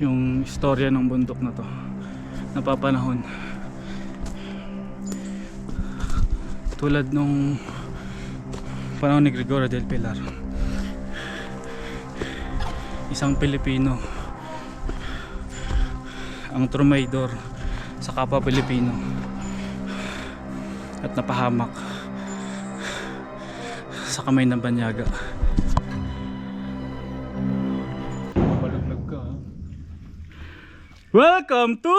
yung istorya ng bundok na to napapanahon tulad nung panahon ni Gregorio del Pilar. Isang Pilipino. Ang trumaydor sa kapwa Pilipino. At napahamak sa kamay ng banyaga Welcome to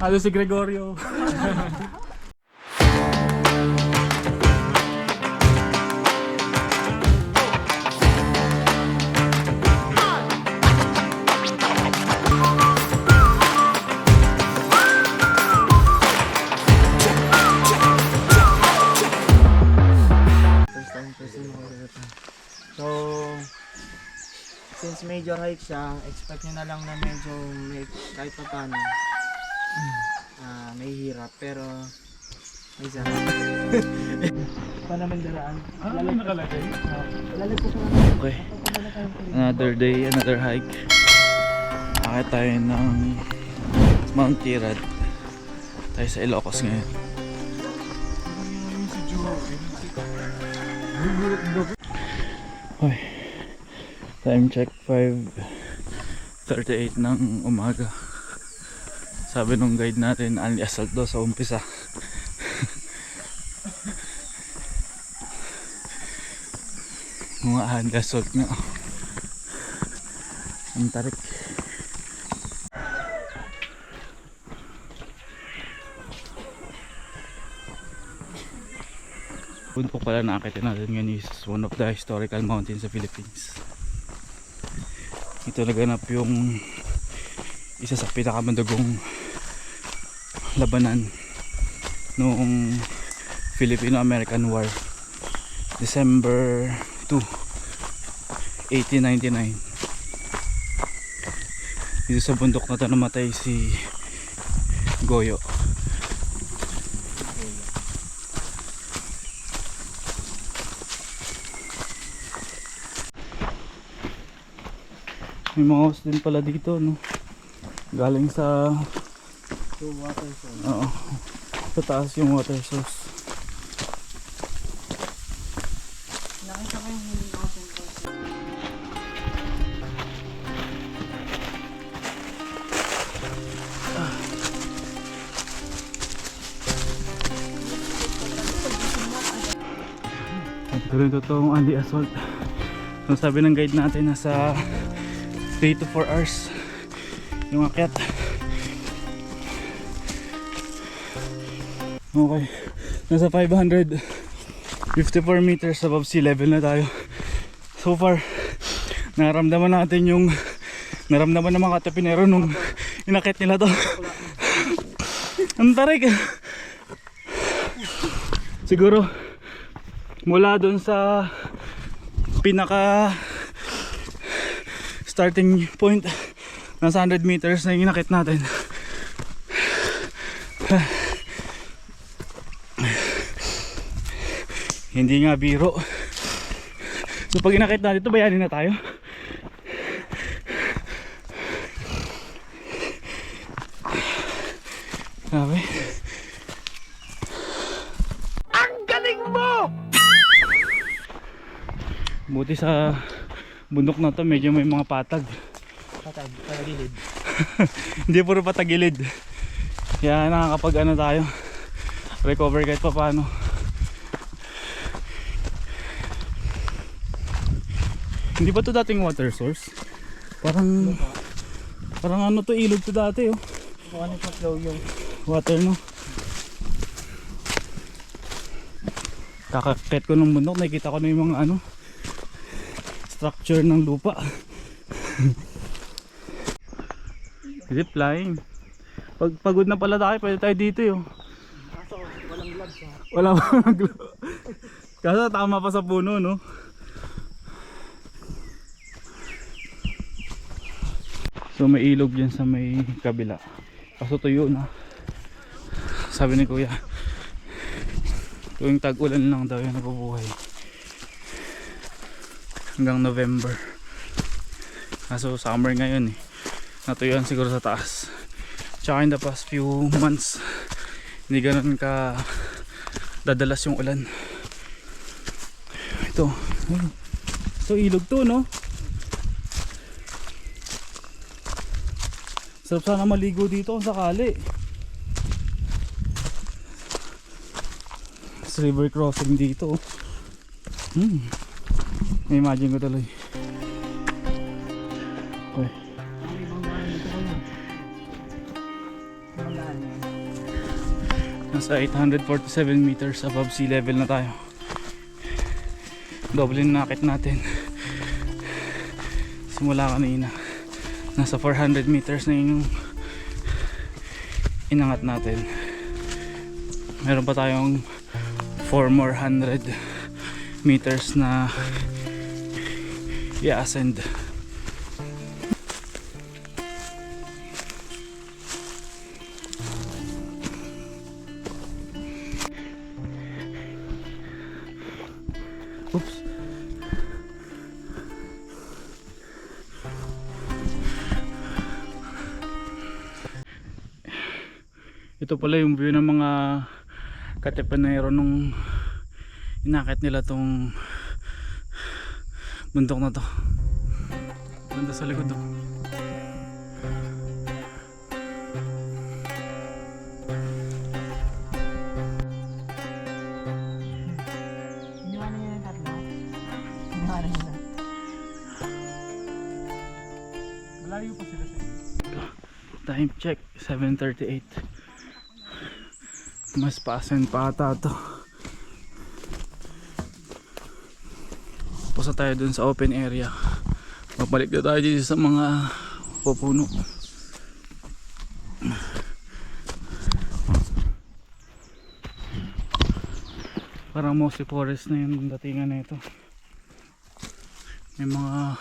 Halo si Gregorio siya, expect nyo na lang na medyo may, kahit pa paano, ah, may hirap. Pero, may sarap. pa naman daraan. Ah, may nakalagay? Lalag ko sa Okay. Another day, another hike. Akit tayo ng Mount Tirad. Tayo sa Ilocos ngayon. Okay. Time check 5.38 ng umaga. Sabi nung guide natin, only assault daw sa umpisa. Mga only assault nga. Ang tarik. Bundok pala na akitin natin ngayon is one of the historical mountains sa Philippines. Ito naganap yung isa sa pinakamandugong labanan noong Filipino-American War. December 2, 1899. Dito sa bundok na to namatay si Goyo. May mga house din pala dito, no? Galing sa... two water source. Oo. Sa taas yung water source. Nakita ko yung hindi ako Ito rin totoong Andy Assault. So sabi ng guide natin nasa 3 to 4 hours yung akyat. Okay. Nasa 554 meters above sea level na tayo. So far, naramdaman natin yung naramdaman ng mga katapinero nung inakit nila to. Ang tarik. Siguro mula doon sa pinaka starting point nasa 100 meters na yung inakit natin. Hindi nga biro. So pag inakit natin ito bayanin na tayo. Grabe. Buti sa bundok na to medyo may mga patag. Patag, patagilid. Hindi puro patagilid. Kaya nakakapag ano tayo. Recover kahit pa paano. Hindi ba to dating water source? Parang parang ano to ilog to dati oh. Ano yung flow yung Water no. Kakakit ko ng bundok, nakikita ko na yung mga ano structure ng lupa. Zip line. Pag pagod na pala tayo, pwede tayo dito yun. Kaso, walang gloves ha. Wala pa glow. Kaso tama pa sa puno, no? So may ilog dyan sa may kabila. Kaso tuyo na. Sabi ni kuya, tuwing tag-ulan lang daw yung nabubuhay. Hanggang November. Kaso summer ngayon eh. Natuyuan siguro sa taas. Tsaka in the past few months, hindi ganun ka dadalas yung ulan. Ito. Ito ilog to no? Sarap sana maligo dito kung sakali. It's river crossing dito. Hmm. Na-imagine ko tuloy. Okay. Nasa 847 meters above sea level na tayo. Doble na nakit natin. Simula kanina. Nasa 400 meters na yun yung inangat natin. Meron pa tayong 4 more hundred meters na i-ascend. Oops. Ito pala yung view ng mga katipanero nung inakit nila tong bundok na to. Ganda sa likod sa Time check, 7.38 Mas paasan pa ata to Pusa tayo dun sa open area. Magbalik na tayo dito sa mga pupuno. Parang mostly forest na yung datingan na ito. May mga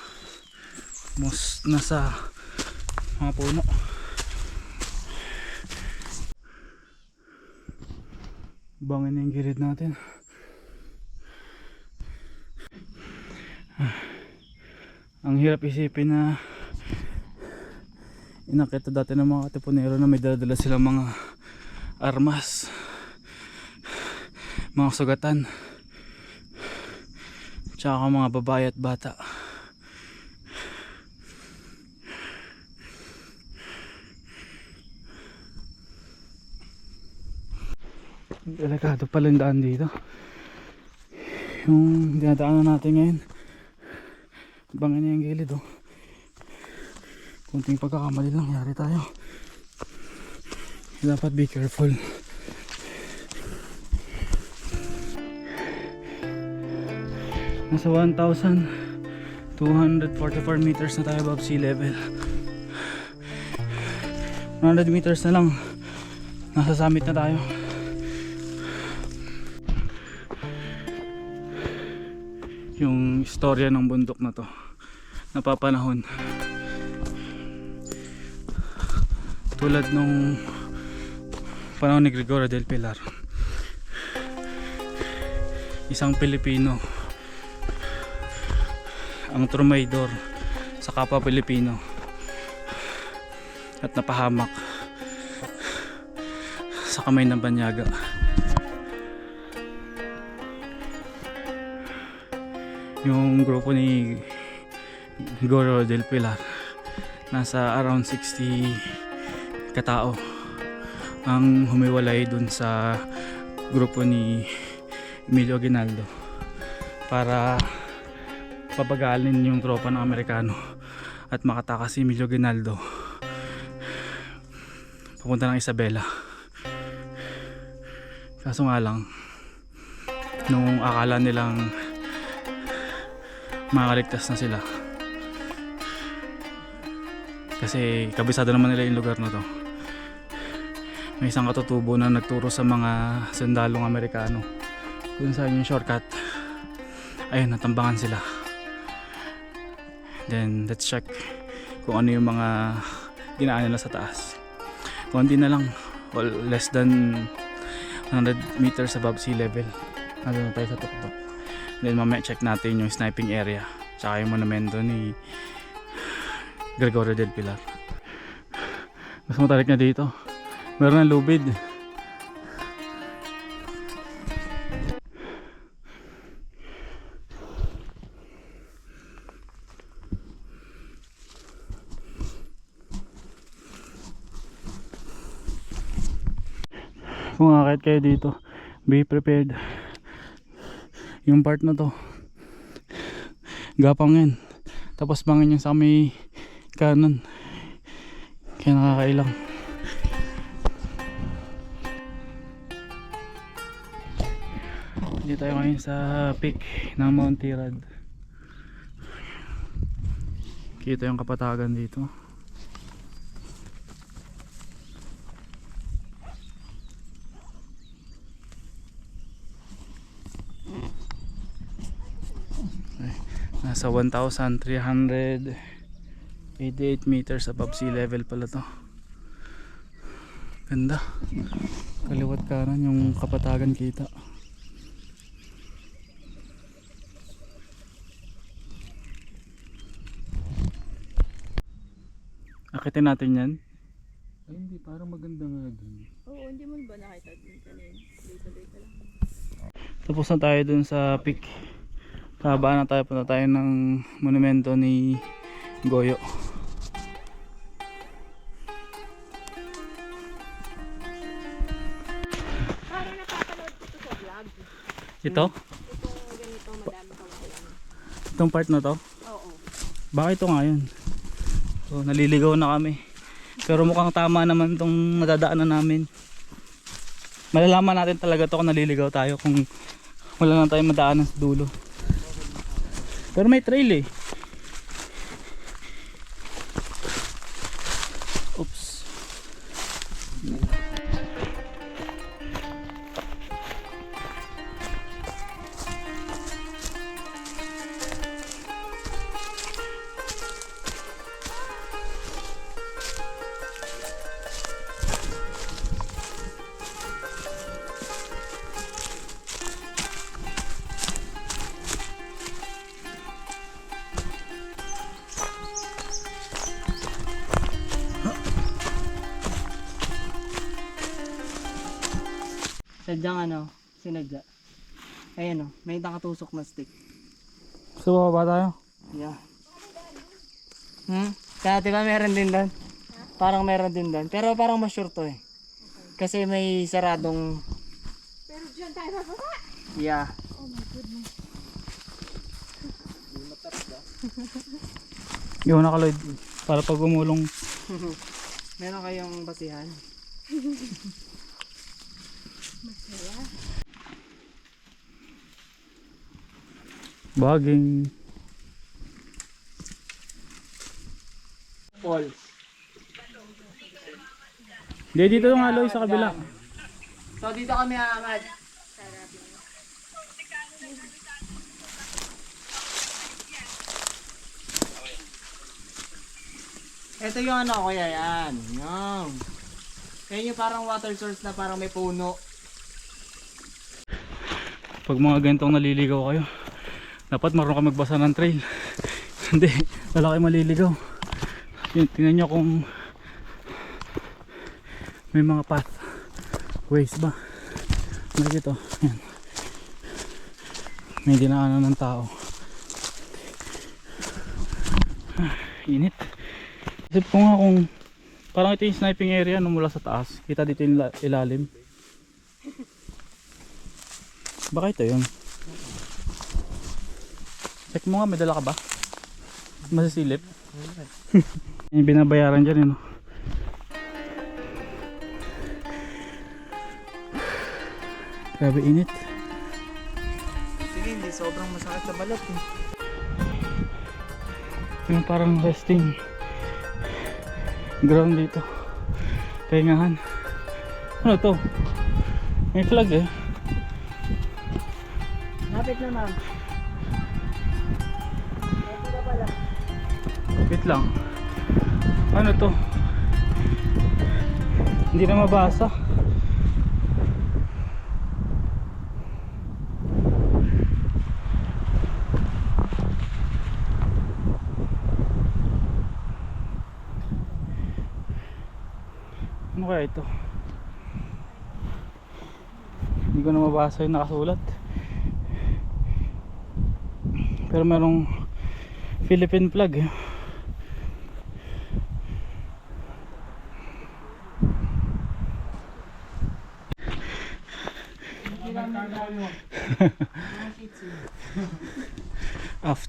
most nasa mga puno. Bangin na yung gilid natin Ah. ang hirap isipin na inakita dati ng mga katipunero na may daladala silang mga armas mga sugatan tsaka mga babae at bata. Delikado pala yung daan dito. Yung dinadaanan natin ngayon bangan niya yung gilid oh. Kunting pagkakamali lang yari tayo. Dapat be careful. Nasa 1,244 meters na tayo above sea level. 100 meters na lang. Nasa summit na tayo. Yung istorya ng bundok na to napapanahon tulad nung panahon ni Gregorio del Pilar. Isang Pilipino. Ang trumaydor sa kapwa Pilipino. At napahamak sa kamay ng banyaga. Yung grupo ni Goro del Pilar nasa around 60 katao ang humiwalay dun sa grupo ni Emilio Aguinaldo para papagalin yung tropa ng Amerikano at makatakas si Emilio Aguinaldo. Papunta ng Isabela. Kaso nga lang nung akala nilang makakaligtas na sila kasi kabisado naman nila yung lugar na to. May isang katutubo na nagturo sa mga sundalong Amerikano kung saan yung shortcut. Ayun natambangan sila. Then let's check kung ano yung mga dinaan nila sa taas. Konti na lang. Or less than 100 meters above sea level. Nandun na tayo sa tuktok. Then mamaya check natin yung sniping area. Tsaka yung monumento ni Gregorio del Pilar. Mas matalik na dito. Meron ng lubid. Kung akit kayo dito, be prepared. Yung part na to, gapang yan. Tapos bangin yung sa may kanan. Kaya nakakailang. Dito tayo ngayon sa peak ng Mount Tirad. Kita yung kapatagan dito. Nasa 1,388 meters above sea level pala to. Ganda. Kaliwat kanan yung kapatagan kita. Akitin natin yan. Ay hindi, parang maganda nga dun. Oo, hindi mo ba nakita din kanina? Tuloy-tuloy ka lang. Tapos na tayo dun sa peak. Kabaan na tayo, punta tayo ng monumento ni Goyo. Ito? Ito ganito, madami kawalan. Itong part na to? Oo. Baka ito nga yun. So, naliligaw na kami. Pero mukhang tama naman itong nadadaanan namin. Malalaman natin talaga to kung naliligaw tayo kung wala na tayong madaanan sa dulo. Pero may trail eh. Sadyang ano, sinadya. Ayan o, may nakatusok na stick. So, bababa tayo. Yeah. Hmm? Kaya di ba meron din doon? Parang meron din doon. Pero parang mas sure to eh. Kasi may saradong... Pero dyan tayo bababa. Yeah. Iwan na ka Lloyd. Para pag gumulong. Meron kayong basihan? Baging. Falls. Hindi, dito nga Lloyd sa kabila. So dito kami aangat. Ito yung ano kuya yan. Yan. Yan yung parang water source na parang may puno. Pag mga ganitong naliligaw kayo, dapat marunong ka magbasa ng trail. Hindi, wala kayo maliligaw. Tingnan nyo kung may mga path ways ba. Dito? Yan. May dinaanan ng tao. Ah, Init. Isip ko nga kung parang ito yung sniping area no, mula sa taas. Kita dito yung ila- ilalim. Baka ito yun. Check mo nga, may dala ka ba? Masisilip. yung binabayaran dyan yun. oh. Grabe init. Sige, hindi sobrang masakit sa balat eh. Yung parang resting ground dito. Pahingahan. Ano to? May flag eh. Lapit na ma'am. wait lang. Ano to? Hindi na mabasa. Ano kaya ito? Hindi ko na mabasa yung nakasulat. Pero merong Philippine flag eh.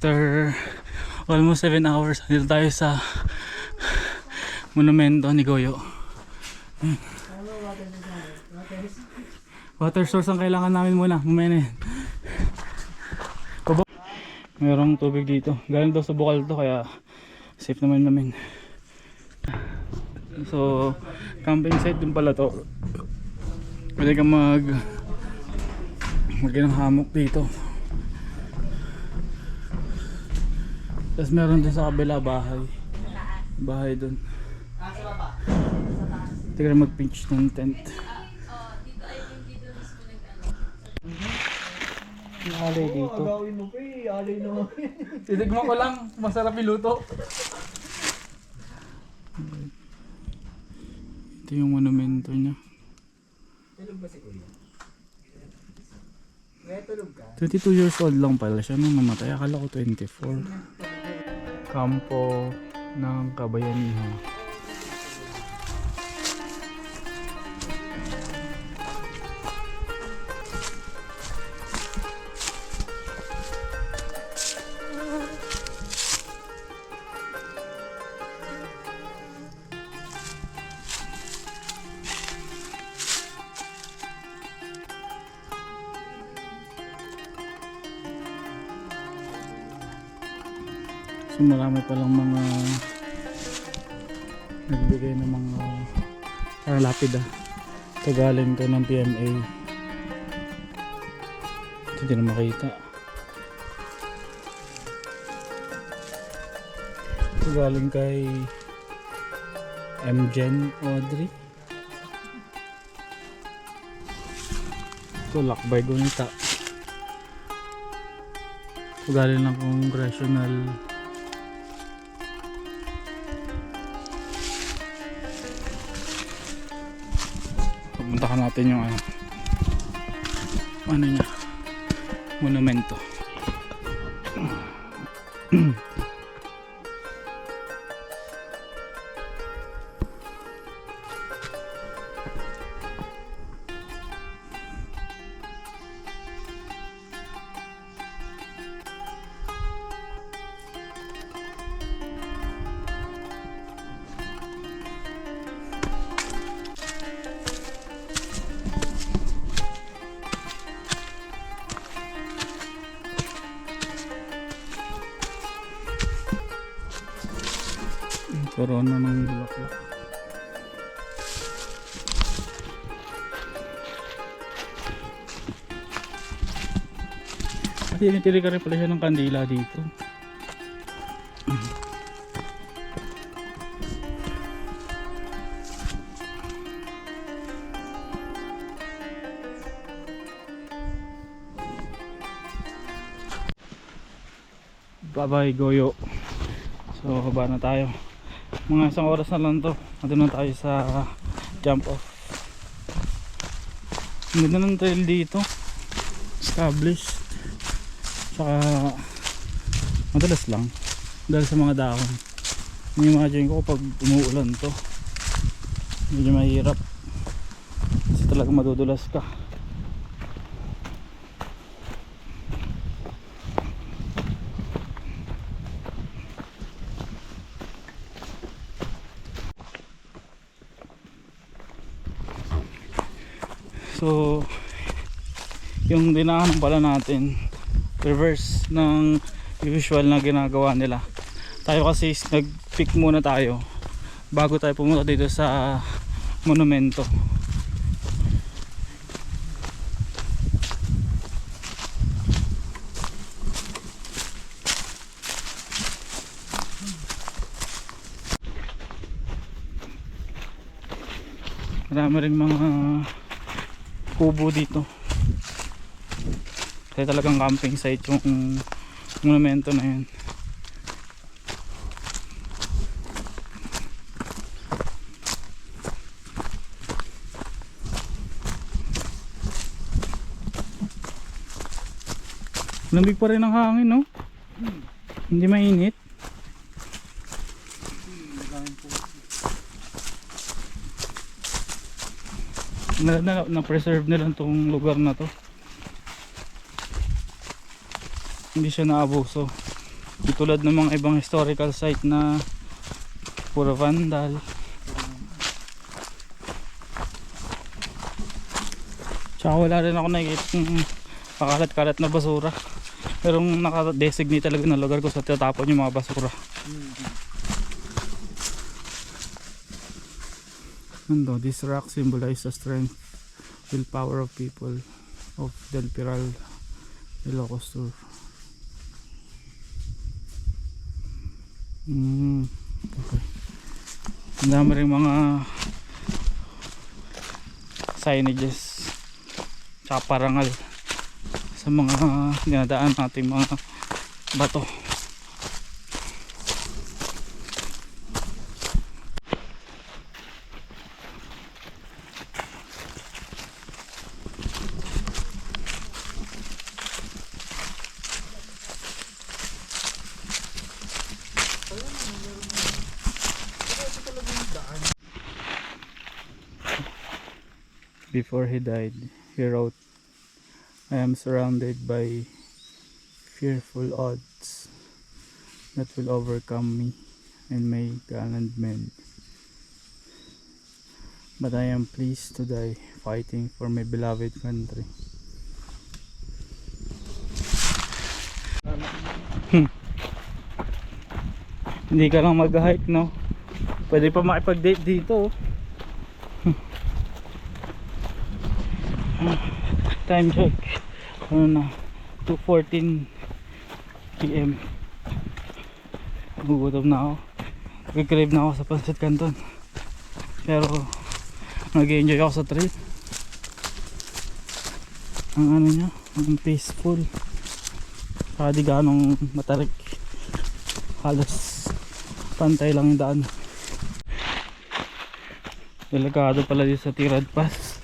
After almost 7 hours, dito tayo sa monumento ni Goyo. Water source ang kailangan namin muna. Kubo. Merong tubig dito. Galing daw sa bukal to kaya safe naman namin. So, camping site din pala to. Pwede kang mag maging ng dito. Tapos meron din sa kabila bahay. Bahay dun. Tignan mag-pinch ng tent. Alay dito. Agawin mo pa eh. Alay naman. Titigman ko lang, masarap iluto. Ito yung monumento niya. Tulog ba si Kuya? May tulog ka? 22 years old lang pala siya nung namatay. Akala ko 24. Kampo ng Kabayanihan. So marami palang mga nagbigay ng mga para lapid ah. Ito galing to ng PMA. Ito hindi na makita. Ito galing kay MGen Audrey. Ito Lakbay Gunita. Galing ng Congressional Pupuntahan natin yung ano ano niya monumento Yung corona ng bulaklak. Kasi tinitiri ka rin pala siya ng kandila dito. Bye bye Goyo. So baba na tayo Mga isang oras na lang to. Nandun na tayo sa jump off. Ganda ng trail dito. Established. Saka Madalas lang. Dahil sa mga dahon. Imagine ko pag umuulan to Medyo mahirap. Kasi talaga madudulas ka So yung dinaanan pala natin reverse ng usual na ginagawa nila. Tayo kasi is nag-pick muna tayo bago tayo pumunta dito sa monumento. po dito. Kasi talagang camping site yung monumento na yun. Lamig pa rin ang hangin no? Hindi mainit. Na, na, na-preserve nila tong lugar na to. Hindi siya naabuso. Tulad ng mga ibang historical site na puro vandal. Tsaka wala rin ako nakikita yung pakalat-kalat na basura. Pero naka-designate talaga ng lugar ko sa tatapon yung mga basura. Ano, this rock symbolizes the strength, willpower of people of Del Piral, Ilocos Sur. Mm, okay. Ang dami rin mga signages tsaka parangal sa mga dinadaan nating mga bato. Before he died, he wrote, I am surrounded by fearful odds that will overcome me and my gallant men. But I am pleased to die fighting for my beloved country. Hmm. Hindi ka lang mag-hike, no? Pwede pa makipag-date dito, oh. Time check ano na? 2.14 PM gugutom na ako. Nag-crave na ako sa pancit canton. Pero nag-enjoy ako sa trail ang ano niya ang peaceful. Saka di ganong matarik. Halos pantay lang yung daan. Delikado pala dito sa Tirad Pass.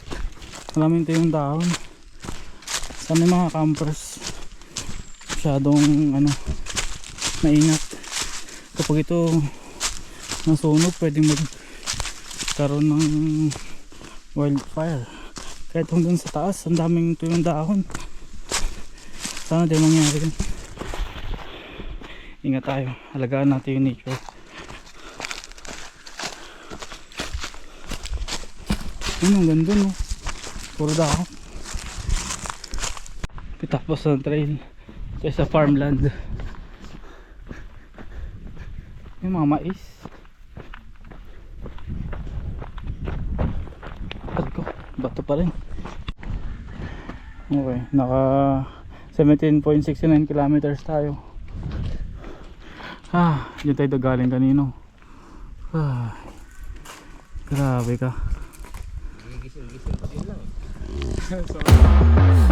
Maraming tayong dahon may mga campers masyadong ano maingat. Kapag ito nasunog pwedeng magkaroon ng wildfire. Kahit hanggang sa taas ang daming tuyong dahon. Sana di mangyari yun. Ingat tayo. Alagaan natin yung nature. Yun ang ganda no? Puro dahon tapos ng trail ito sa farmland. Yung mga mais. Bato, bato pa rin. Okay naka 17.69 kilometers tayo. Ah yun tayo galing kanino. Ah grabe ka. Gigising-gising pa din lang.